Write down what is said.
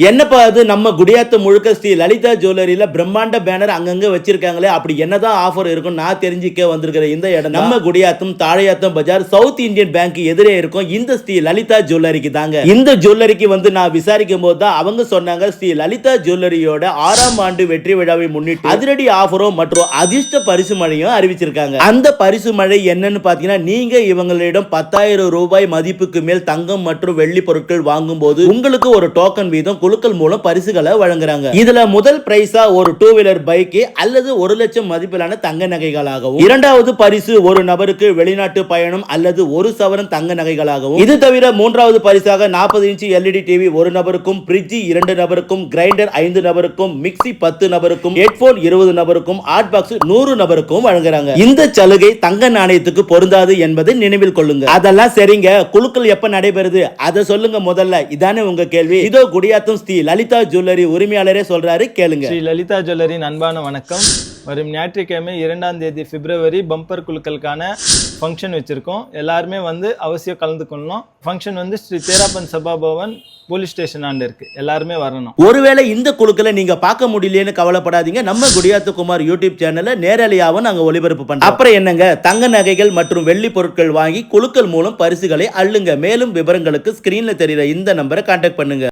என்னப்பா அது? நம்ம குடியாத்து முழுக்க ஸ்ரீ லலிதா ஜுவல்லரியில பிரம்மாண்ட பேனர் அங்கங்கே வச்சிருக்காங்களே அப்படி என்னதான் ஆஃபர் இருக்கும் நான் தெரிஞ்சுக்க வந்திருக்கிற இந்த இடம் நம்ம Gudiyattam Thazhaiyatham bazaar South Indian Bank எதிரே இருக்கும் இந்த ஸ்ரீ லலிதா ஜுவல்லரிக்கு தாங்க. இந்த ஜுவல்லரிக்கு வந்து நான் விசாரிக்கும் போது தான் அவங்க சொன்னாங்க ஸ்ரீ லலிதா ஜுவல்லரியோட ஆறாம் ஆண்டு வெற்றி விழாவை முன்னிட்டு அதிரடி ஆஃபரும் மற்றும் அதிர்ஷ்ட பரிசு மழையும் அறிவிச்சிருக்காங்க. அந்த பரிசு மழை என்னன்னு பாத்தீங்கன்னா நீங்க இவங்களிடம் பத்தாயிரம் ரூபாய் மதிப்புக்கு மேல் தங்கம் மற்றும் வெள்ளி பொருட்கள் வாங்கும் போது உங்களுக்கு ஒரு டோக்கன் வீதம் குழுக்கள் மூலம் பரிசுகளை வழங்குறாங்க. இதுல முதல் பிரைஸா ஒரு டூ வீலர் பைக் அல்லது ஒரு லட்சம் மதிப்பிலான தங்க நகைகளாகவும் இரண்டாவது பரிசு ஒரு நபருக்கு வெளிநாட்டு பயணம் அல்லது ஒரு சவரன் தங்க நகைகளாகவும் இது தவிர மூன்றாவது பரிசாக நாற்பது இன்ச்சு எல்இடி டிவி ஒரு நபருக்கும் பிரிட்ஜ் இரண்டு நபருக்கும் கிரைண்டர் ஐந்து நபருக்கும் மிக்ஸி பத்து நபருக்கும் ஹெட்போன் இருபது நபருக்கும் ஹாட் பாக்ஸ் நூறு நபருக்கும் வழங்குறாங்க. இந்த சலுகை தங்க நாணயத்துக்கு பொருந்தாது என்பதை நினைவில் கொள்ளுங்க. அதெல்லாம் சரிங்க. குழுக்கள் எப்ப நடைபெறுது? அதை சொல்லுங்க முதல்ல. இதானே உங்க கேள்வி. இதோ குடியாத்தம் ஸ்ரீ லலிதா ஜுவல்லரி உரிமையாளரே சொல்றாரு கேளுங்க. ஸ்ரீ லலிதா ஜுவல்லரின் அன்பான வணக்கம். வரும் ஞாயிற்றுக்கிழமை இரண்டாம் தேதி பிப்ரவரி பம்பர் குழுக்களுக்கான ஃபங்க்ஷன் வச்சுருக்கோம். எல்லாருமே வந்து அவசியம் கலந்துக்கணும் ஃபங்க்ஷன் வந்து ஸ்ரீ தேராப்பன் சபா பவன் போலீஸ் ஸ்டேஷன் ஆண்டு இருக்கு. எல்லாருமே வரணும். ஒருவேளை இந்த குழுக்களை நீங்க பார்க்க முடியலையேன்னு கவலைப்படாதீங்க. நம்ம குடியாத்த குமார் யூடியூப் சேனல்ல நேரலையாவும் நாங்க ஒளிபரப்பு பண்றோம். அப்புறம் என்னங்க? தங்க நகைகள் மற்றும் வெள்ளி பொருட்கள் வாங்கி குழுக்கள் மூலம் பரிசுகளை அள்ளுங்க. மேலும் விவரங்களுக்கு ஸ்கிரீன்ல தெரியுற இந்த நம்பரை கான்டாக்ட் பண்ணுங்க.